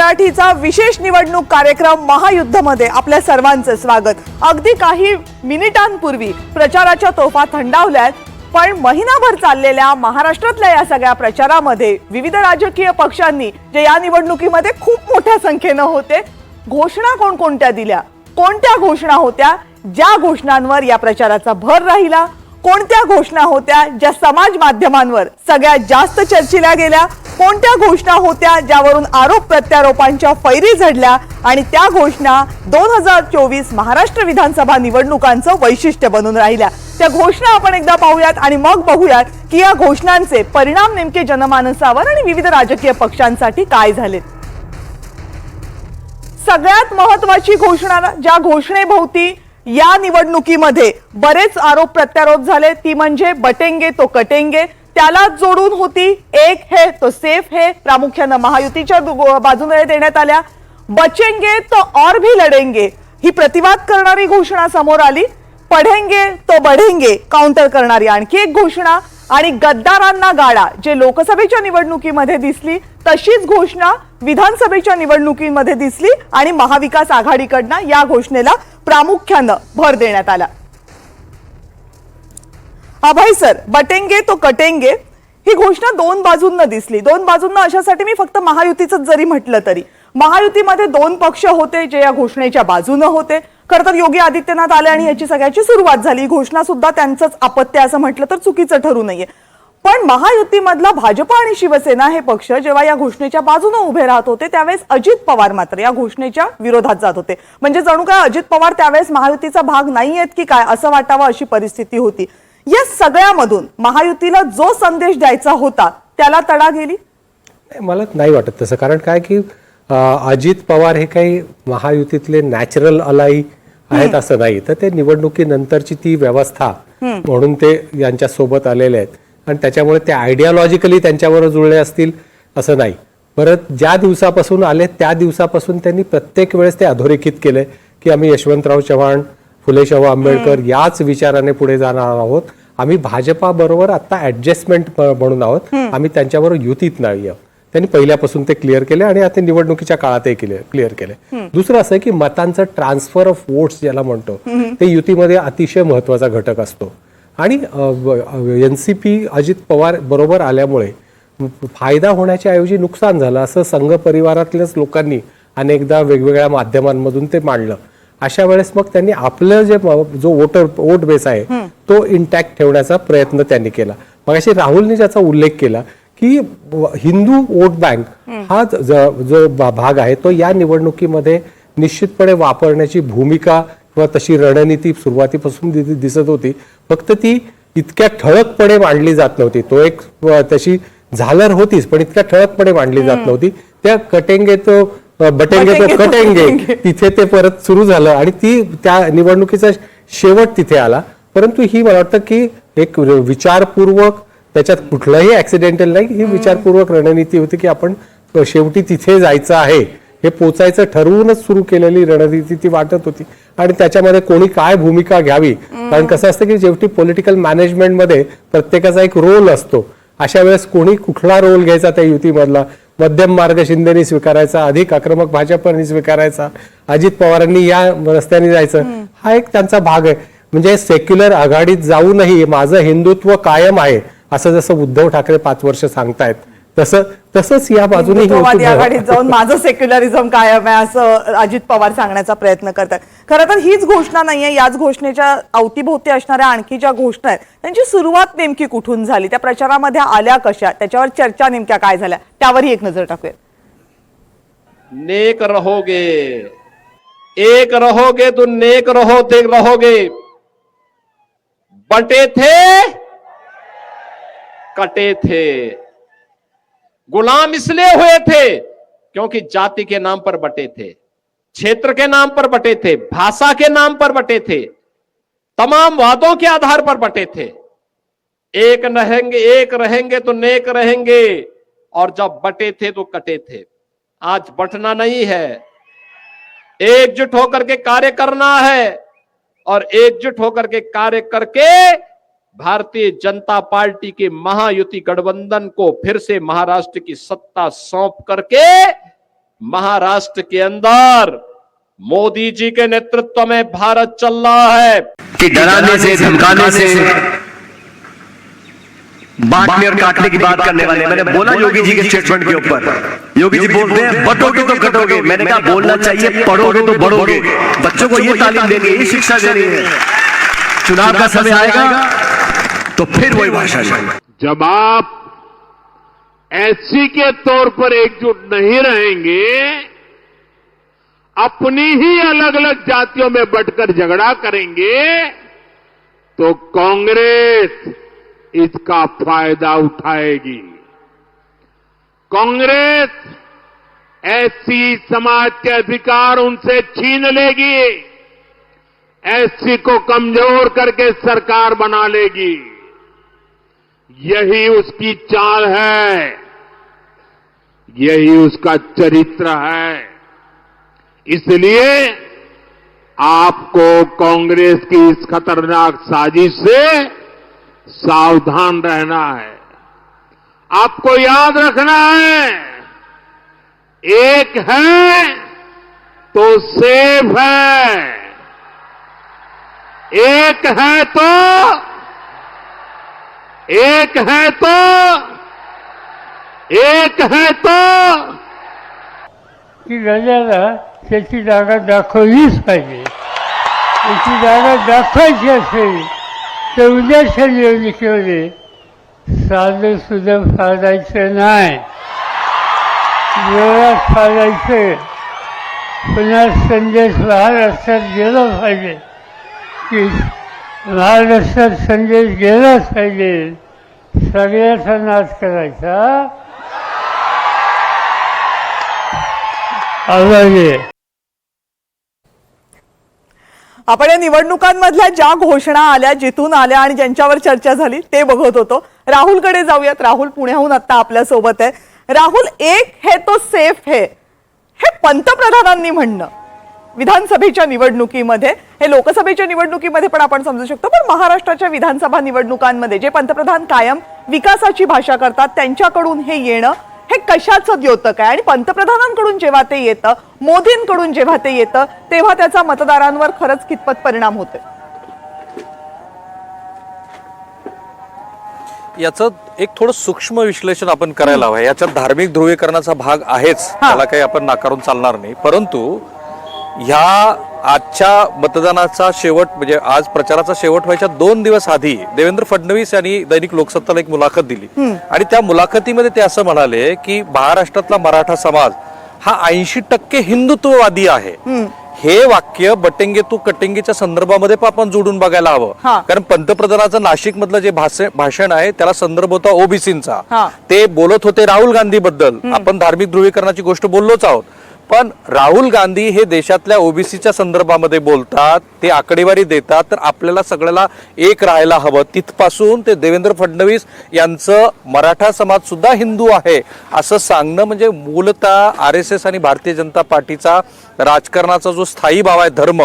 मराठीचा विशेष निवडणूक कार्यक्रम महायुद्धमध्ये आपल्या सर्वांचं स्वागत. अगदी काही मिनिटांपूर्वी प्रचाराच्या तोफा थंडावल्यात पण महिनाभर चाललेल्या महाराष्ट्रातल्या या सगळ्या प्रचारामध्ये विविध राजकीय पक्षांनी जे या निवडणुकीमध्ये खूप मोठ्या संख्येनं होते घोषणा कोणकोणत्या दिल्या? कोणत्या घोषणा होत्या? ज्या घोषणांवर या प्रचाराचा भर राहिला? कोणत्या घोषणा होत्या? ज्या समाज माध्यमांवर सगळ्यात जास्त चर्चिल्या गेल्या? कोणत्या घोषणा होत्या ज्यावरून आरोप प्रत्यारोपांच्या फैरी झडल्या आणि त्या घोषणा दोन हजार चोवीस महाराष्ट्र विधानसभा निवडणुकांचं वैशिष्ट्य बनून राहिल्या? त्या घोषणा आपण एकदा पाहूयात आणि मग बघूयात की या घोषणांचे परिणाम नेमके जनमानसावर आणि विविध राजकीय पक्षांसाठी काय झाले सगळ्यात महत्वाची घोषणा ज्या घोषणेभोवती या निवडणुकीमध्ये बरेच आरोप प्रत्यारोप झाले ती म्हणजे बटेंगे तो कटेंगे. त्याला जोडून होती एक है तो सेफ है. प्रामुख्यानं महायुतीच्या बाजूने देण्यात आल्या. बचेंगे तो और भी लढेंगे. ही प्रतिवाद करणारी घोषणा समोर आली. पढेंगे तो बढेंगे काउंटर करणारी आणखी एक घोषणा. आणि गद्दारांना गाडा जे लोकसभेच्या निवडणुकीमध्ये दिसली तशीच घोषणा विधानसभेच्या निवडणुकीमध्ये दिसली आणि महाविकास आघाडीकडनं या घोषणेला प्रामुख्यानं भर देण्यात आला. अभय सर बटेंगे तो कटेंगे. ही घोषणा दोन बाजूंना दिसली. दोन बाजूंना अशासाठी मी फक्त महायुतीच जरी म्हटलं तरी. महायुतीमध्ये दोन पक्ष होते जे या घोषणेच्या बाजूनं होते. खरं तर योगी आदित्यनाथ आले आणि याची सगळ्याची सुरुवात झाली. घोषणा सुद्धा त्यांचंच अपत्य असं म्हटलं तर चुकीचं ठरू नये पण महायुतीमधला भाजप आणि शिवसेना हे पक्ष जेव्हा या घोषणेच्या बाजूने उभे राहत होते त्यावेळेस अजित पवार मात्र या घोषणेच्या विरोधात जात होते. म्हणजे जणू काय अजित पवार त्यावेळेस महायुतीचा भाग नाही आहेत की काय असं वाटावं अशी परिस्थिती होती. या सगळ्यामधून महायुतीला जो संदेश द्यायचा होता त्याला तडा गेली? मला नाही वाटत तसं. कारण काय की अजित पवार हे काही महायुतीतले नॅचरल अलाई आहेत असं नाही. तर ते निवडणुकीनंतरची ती व्यवस्था म्हणून ते यांच्या सोबत आलेले आहेत. आणि त्याच्यामुळे ते आयडियालॉजिकली त्यांच्यावर जुळले असतील असं नाही. परत ज्या दिवसापासून आले त्या दिवसापासून त्यांनी प्रत्येक वेळेस ते अधोरेखित केले की आम्ही यशवंतराव चव्हाण फुले शाहू आंबेडकर याच विचाराने पुढे जाणार आहोत. आम्ही भाजपा बरोबर आता ऍडजस्टमेंट म्हणून आहोत. आम्ही त्यांच्याबरोबर युतीत नाही आहोत. त्यांनी पहिल्यापासून ते क्लिअर केले आणि आता निवडणुकीच्या काळातही केले क्लिअर केले. दुसरं असं की मतांचं ट्रान्सफर ऑफ वोट्स ज्याला म्हणतो ते युतीमध्ये अतिशय महत्त्वाचा घटक असतो. आणि N C P Ajit Pawar बरोबर आल्यामुळे फायदा होण्याच्या ऐवजी नुकसान झालं असं संघ परिवारातल्याच लोकांनी अनेकदा वेगवेगळ्या माध्यमांमधून ते मांडलं. अशा वेळेस मग त्यांनी आपलं जे जो वोटर वोट बेस आहे तो इंटॅक्ट ठेवण्याचा प्रयत्न त्यांनी केला. मग राहुलने ज्याचा उल्लेख केला की हिंदू वोट बँक हा ज- भाग आहे तो या निवडणुकीमध्ये निश्चितपणे वापरण्याची भूमिका किंवा तशी रणनीती सुरुवातीपासून दिसत होती. फक्त ती इतक्या ठळकपणे मांडली जात नव्हती. तो एक तशी झालर होतीच पण इतक्या ठळकपणे मांडली जात नव्हती. त्या कटेंगे तो बटेंगे तो कटेंगे. तिथे ते परत सुरू झालं आणि ती त्या निवडणुकीचा शेवट तिथे आला. परंतु ही मला वाटतं की एक विचारपूर्वक त्याच्यात कुठलंही ऍक्सिडेंटल नाही ही विचारपूर्वक रणनीती होती की आपण शेवटी तिथे जायचं आहे. हे पोचायचं ठरवूनच सुरू केलेली रणनीती ती वाटत होती. आणि त्याच्यामध्ये कोणी काय भूमिका घ्यावी? कारण कसं असतं की शेवटी पॉलिटिकल मॅनेजमेंटमध्ये प्रत्येकाचा एक रोल असतो. अशा वेळेस कोणी कुठला रोल घ्यायचा त्या युतीमधला? मध्यम मार्ग शिंदेनी स्वीकारायचा अधिक आक्रमक भाजपनी स्वीकारायचा अजित पवारांनी या रस्त्याने जायचं हा एक त्यांचा भाग आहे. म्हणजे सेक्युलर आघाडीत जाऊनही माझं हिंदुत्व कायम आहे असं जसं उद्धव ठाकरे पाच वर्ष सांगतायत. तसं तसंच या बाजूने आघाडीत जाऊन माझं सेक्युलरिझम कायम आहे असं अजित पवार सांगण्याचा प्रयत्न करतात. खरं तर हीच घोषणा नाहीये याच घोषणेच्या अवतीभोवती असणाऱ्या आणखी ज्या घोषणा आहेत त्यांची सुरुवात नेमकी कुठून झाली? त्या प्रचारामध्ये आल्या कशा? त्याच्यावर चर्चा नेमक्या काय झाल्या? त्यावरही एक नजर टाकूया. नेक रहोगे. एक रहोगे तो नेक रहो ते रहोगे. बटे थे कटे थे. गुलाम इसलिए हुए थे क्योंकि जाति के नाम पर बटे थे, क्षेत्र के नाम पर बटे थे, भाषा के नाम पर बटे थे, तमाम वादों के आधार पर बटे थे। एक रहेंगे एक रहेंगे तो नेक रहेंगे, और जब बटे थे तो कटे थे। आज बटना नहीं है। एकजुट होकर के कार्य करना है, और एकजुट होकर के कार्य करके भारतीय जनता पार्टी के महायुति गठबंधन को फिर से महाराष्ट्र की सत्ता सौंप करके महाराष्ट्र के अंदर मोदी जी के नेतृत्व में भारत चल रहा है। कि डराने से, धमकाने से बांटने और काटने की बात करने वाले। मैंने बोला योगी जी के स्टेटमेंट के ऊपर। योगी जी बोलते हैं, बटोगे तो कटोगे। मैंने कहा, बोलना चाहिए, पढ़ोगे तो बढ़ोगे बच्चों को ये तालीम देनी है, ये शिक्षा देनी है। चुनाव का समय आएगा तो फिर वही भाषा जब आप एससी के तौर पर एकजुट नहीं रहेंगे अपनी ही अलग अलग जातियों में बटकर झगड़ा करेंगे तो कांग्रेस इसका फ़ायदा उठाएगी। कांग्रेस एससी समाज के अधिकार उनसे छीन लेगी एससी को कमज़ोर करके सरकार बना लेगी। यही उसकी चाल है। यही उसका चरित्र है। इसलिए आपको कांग्रेस की इस खतरनाक साजिश से सावधान रहना है। आपको याद रखना है, एक है तो सेफ़ है, एक है तो एक है तो एक है तो। की राजाला त्याची जागा दाखवलीच पाहिजे. त्याची जागा दाखवायची असेल तर उद्याच्या निवडणुकीमध्ये साधं सुद्धा फाडायचं नाही. देवळात फाडायचं. पुन्हा संदेश महाराष्ट्रात गेला पाहिजे. की महाराष्ट्रात संदेश गेलाच पाहिजे. सगळ्याचा नाश करायचा. आपण या निवडणुकांमधल्या ज्या घोषणा आल्या जिथून आल्या आणि ज्यांच्यावर चर्चा झाली ते बघत होतो. राहुलकडे जाऊयात. राहुल पुण्याहून आता आपल्यासोबत आहे. राहुल एक हे तो सेफ हे. हे पंतप्रधानांनी म्हणणं. विधानसभेच्या निवडणुकीमध्ये हे लोकसभेच्या निवडणुकीमध्ये पण आपण समजू शकतो पण महाराष्ट्राच्या विधानसभा निवडणुकांमध्ये जे पंतप्रधान कायम विकासाची भाषा करतात त्यांच्याकडून हे येणं हे कशाचं द्योतक आहे? आणि पंतप्रधानांकडून जेव्हा ते येतं मोदींकडून जेव्हा ते येतं तेव्हा त्याचा मतदारांवर खरंच कितपत परिणाम होते याचं एक थोडं सूक्ष्म विश्लेषण आपण करायला हवं. याच्यात धार्मिक ध्रुवीकरणाचा भाग आहेच. त्याला काही आपण नाकारून चालणार नाही. परंतु ह्या आजच्या मतदानाचा शेवट म्हणजे आज प्रचाराचा शेवट व्हायच्या दोन दिवस आधी देवेंद्र फडणवीस यांनी दैनिक लोकसत्ताला एक मुलाखत दिली. आणि त्या मुलाखतीमध्ये ते असं म्हणाले की महाराष्ट्रातला मराठा समाज हा ऐंशी टक्के हिंदुत्ववादी आहे. हे वाक्य बटेंगे तू कटेंगेच्या संदर्भामध्ये पण आपण जोडून बघायला. हवं. कारण पंतप्रधानाचं नाशिक मधलं जे भाषण आहे त्याला संदर्भ होता ओबीसींचा. ते बोलत होते राहुल गांधी बद्दल आपण धार्मिक ध्रुवीकरणाची गोष्ट बोललोच आहोत. पण राहुल गांधी हे देशातल्या ओबीसीच्या संदर्भामध्ये बोलतात ते आकडेवारी देतात तर आपल्याला सगळ्याला एक राहायला हवं. तिथपासून ते देवेंद्र फडणवीस यांचं मराठा समाज सुद्धा हिंदू आहे असं सांगणं म्हणजे मूलतः आर एस एस आणि भारतीय जनता पार्टीचा राजकारणाचा जो स्थायी भाव आहे धर्म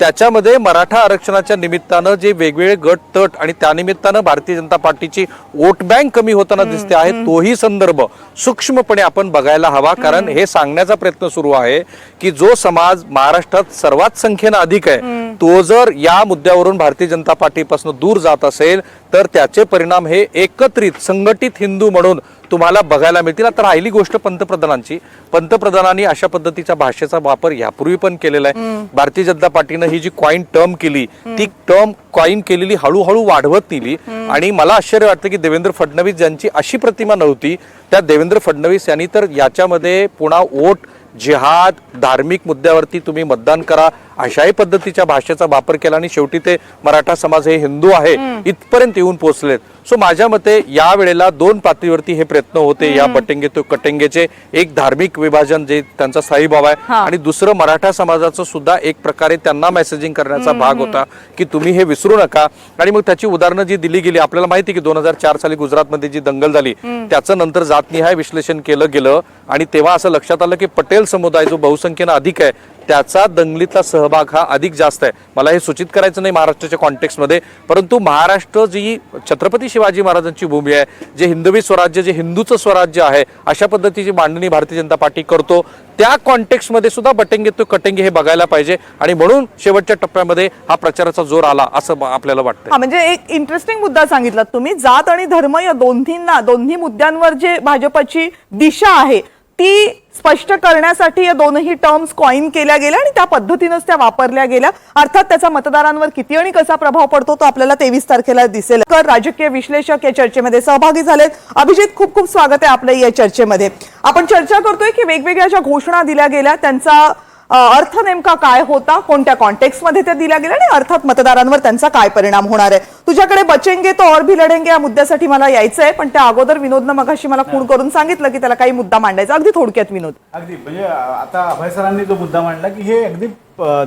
त्याच्यामध्ये मराठा आरक्षणाच्या निमित्तानं जे वेगवेगळे गट तट आणि त्यानिमित्तानं भारतीय जनता पार्टीची वोट बँक कमी होताना दिसते आहे तोही संदर्भ सूक्ष्मपणे आपण बघायला हवा. कारण हे सांगण्याचा प्रयत्न सुरू आहे की जो समाज महाराष्ट्रात सर्वात संख्येनं अधिक आहे तो जर या मुद्द्यावरून भारतीय जनता पार्टीपासून दूर जात असेल तर त्याचे परिणाम हे एकत्रित संघटित हिंदू म्हणून तुम्हाला बघायला मिळतील. आता राहिली गोष्ट पंतप्रधानांची. पंतप्रधानांनी अशा पद्धतीच्या भाषेचा वापर यापूर्वी पण केलेला आहे. भारतीय जनता पार्टीनं ही जी कॉईन टर्म केली ती टर्म कॉईन केलेली हळूहळू वाढवत नेली. आणि मला आश्चर्य वाटतं की देवेंद्र फडणवीस ज्यांची अशी प्रतिमा नव्हती त्या देवेंद्र फडणवीस यांनी तर याच्यामध्ये पुन्हा वोट जिहाद धार्मिक मुद्द्यावरती तुम्ही मतदान करा अशाही पद्धतीच्या भाषेचा वापर केला आणि शेवटी ते मराठा समाज हे हिंदू आहे इथपर्यंत येऊन पोहोचलेत. सो माझ्या मते या वेळेला दोन पातळीवरती हे प्रयत्न होते या बटेंगे तो कटेंगेचे एक धार्मिक विभाजन जे त्यांचा भाव आहे. आणि दुसरं मराठा समाजाचं सुद्धा एक प्रकारे त्यांना मेसेजिंग करण्याचा भाग होता की तुम्ही हे विसरू नका. आणि मग त्याची उदाहरणं जी दिली गेली आपल्याला माहिती की दोन हजार चार साली गुजरातमध्ये जी दंगल झाली त्याचं नंतर जातनिहाय विश्लेषण केलं गेलं आणि तेव्हा असं लक्षात आलं की पटेल समुदाय जो बहुसंख्येनं अधिक आहे त्याचा दंगलीतला सहभाग हा अधिक जास्त आहे. मला हे सूचित करायचं नाही महाराष्ट्राच्या कॉन्टेक्स्टमध्ये परंतु महाराष्ट्र जी छत्रपती शिवाजी महाराजांची भूमी आहे जे हिंदवी स्वराज्य जे हिंदूचं स्वराज्य आहे अशा पद्धतीची मांडणी भारतीय जनता पार्टी करतो. त्या कॉन्टेक्स्टमध्ये सुद्धा बटेंगे तो कटेंगे हे बघायला पाहिजे आणि म्हणून शेवटच्या टप्प्यामध्ये हा प्रचाराचा जोर आला असं आपल्याला वाटतं म्हणजे एक इंटरेस्टिंग मुद्दा सांगितला तुम्ही. जात आणि धर्म या दोन्हींना दोन्ही मुद्द्यांवर जे भाजपची दिशा आहे ती स्पष्ट करण्यासाठी या दोनही टर्म्स कॉइन केल्या गेल्या आणि त्या पद्धतीनंच त्या वापरल्या गेल्या. अर्थात त्याचा मतदारांवर किती आणि कसा प्रभाव पडतो तो आपल्याला तेवीस तारखेला दिसेल. तर राजकीय विश्लेषक या चर्चेमध्ये सहभागी झालेत. अभिजित खूप खूप स्वागत आहे आपलं या चर्चेमध्ये. आपण चर्चा करतोय की वेगवेगळ्या ज्या घोषणा दिल्या गेल्या त्यांचा अर्थ नेमका काय होता? कोणत्या कॉन्टेक्स्टमध्ये त्या दिल्या गेल्या आणि अर्थात मतदारांवर त्यांचा काय परिणाम होणार आहे? तुझ्याकडे बचेंगे तो और भी लढेंगे या मुद्द्यासाठी मला यायचं आहे पण त्या अगोदर विनोदनं मगाशी मला खूण करून सांगितलं की त्याला काही मुद्दा मांडायचा. अगदी थोडक्यात विनोद. अगदी. म्हणजे आता अभय सरांनी जो मुद्दा मांडला की हे अगदी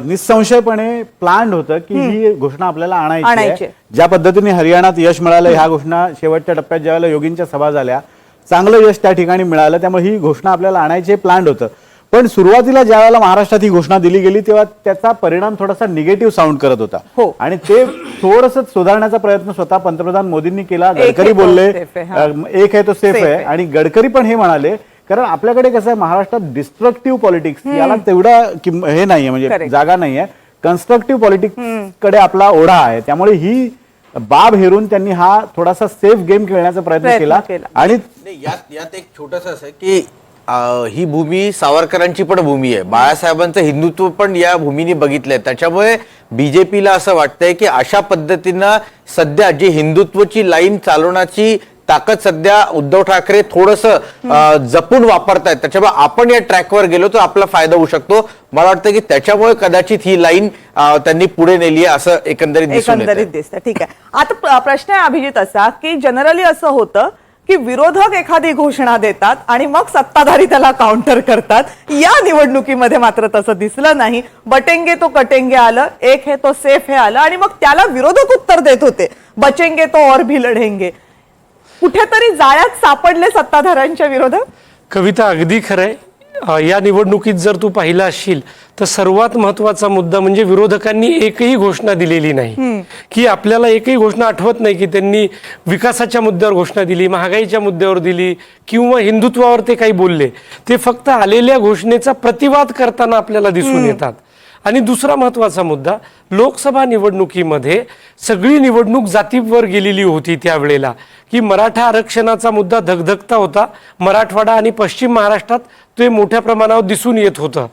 निसंशयपणे प्लॅन्ड होतं की ही घोषणा आपल्याला आणायची. ज्या पद्धतीने हरियाणात यश मिळालं ह्या घोषणा शेवटच्या टप्प्यात ज्यावेळेला योगींच्या सभा झाल्या चांगलं यश त्या ठिकाणी मिळालं त्यामुळे ही घोषणा आपल्याला आणायची प्लॅन्ड होतं. पण सुरुवातीला ज्या वेळेला महाराष्ट्रात ही घोषणा दिली गेली तेव्हा त्याचा परिणाम थोडासा निगेटिव्ह साऊंड करत होता हो. आणि ते थोडस सुधारण्याचा प्रयत्न स्वतः पंतप्रधान मोदींनी केला गडकरी आहे बोलले आहे, हा. एक आहे तो सेफ आहे आहे. आणि गडकरी पण हे म्हणाले कारण आपल्याकडे कसं आहे महाराष्ट्रात डिस्ट्रक्टिव्ह पॉलिटिक्स याला तेवढा हे नाहीये म्हणजे. जागा नाहीये कन्स्ट्रक्टिव्ह पॉलिटिक्सकडे आपला ओढा आहे त्यामुळे ही बाब हेरून त्यांनी हा थोडासा सेफ गेम खेळण्याचा प्रयत्न केला. आणि नाही यात यात एक छोटस असं आहे की ही भूमी सावरकरांची पण भूमी आहे. बाळासाहेबांचं हिंदुत्व पण या भूमीने बघितलंय. त्याच्यामुळे बीजेपीला असं वाटतंय की अशा पद्धतीनं सध्या जी हिंदुत्वची लाईन चालवण्याची ताकद सध्या उद्धव ठाकरे थोडस जपून वापरतायत. त्याच्यामुळे आपण या ट्रॅकवर गेलो तर आपला फायदा होऊ शकतो. मला वाटतं की त्याच्यामुळे कदाचित ही लाईन त्यांनी पुढे नेली आहे असं एकंदरीत एकंदरीत दिसतं ठीक आहे. आता प्रश्न आहे अभिजित असा की जनरली असं होतं की विरोधक एखादी घोषणा देतात आणि मग सत्ताधारी त्याला काउंटर करतात. या निवडणुकीमध्ये मात्र तसं दिसलं नाही. बटेंगे तो कटेंगे आलं एक हे तो सेफ हे आलं आणि मग त्याला विरोधक उत्तर देत होते. बचेंगे तो और भी लढेंगे. कुठेतरी जाळ्यात सापडले सत्ताधाऱ्यांच्या विरोधात कविता अगदी खरंय या निवडणुकीत जर तू पाहिला असशील तर सर्वात महत्त्वाचा मुद्दा म्हणजे विरोधकांनी एकही घोषणा दिलेली नाही. की आपल्याला एकही घोषणा आठवत नाही की त्यांनी विकासाच्या मुद्द्यावर घोषणा दिली महागाईच्या मुद्द्यावर दिली किंवा हिंदुत्वावर ते काही बोलले. ते फक्त आलेल्या घोषणेचा प्रतिवाद करताना आपल्याला दिसून येतात. आणि दुसरा महत्त्वाचा मुद्दा लोकसभा निवडणुकीमध्ये सगळी निवडणूक जातीवर गेलेली होती त्यावेळेला की मराठा आरक्षणाचा मुद्दा धगधगता होता. मराठवाडा आणि पश्चिम महाराष्ट्रात ते मोठ्या प्रमाणावर दिसून येत होतं.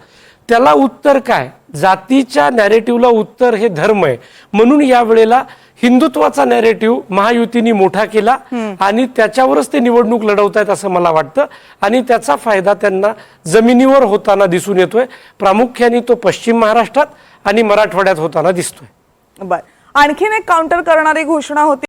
त्याला उत्तर काय? जातीच्या नॅरेटिव्हला उत्तर हे धर्म आहे. म्हणून यावेळेला हिंदुत्वाचा नॅरेटिव्ह महायुतीने मोठा केला आणि त्याच्यावरच ते निवडणूक लढवतायत असं मला वाटतं. आणि त्याचा फायदा त्यांना जमिनीवर होताना दिसून येतोय. प्रामुख्याने तो पश्चिम महाराष्ट्रात आणि मराठवाड्यात होताना दिसतोय. बर. आणखीन एक काउंटर करणारी घोषणा होती.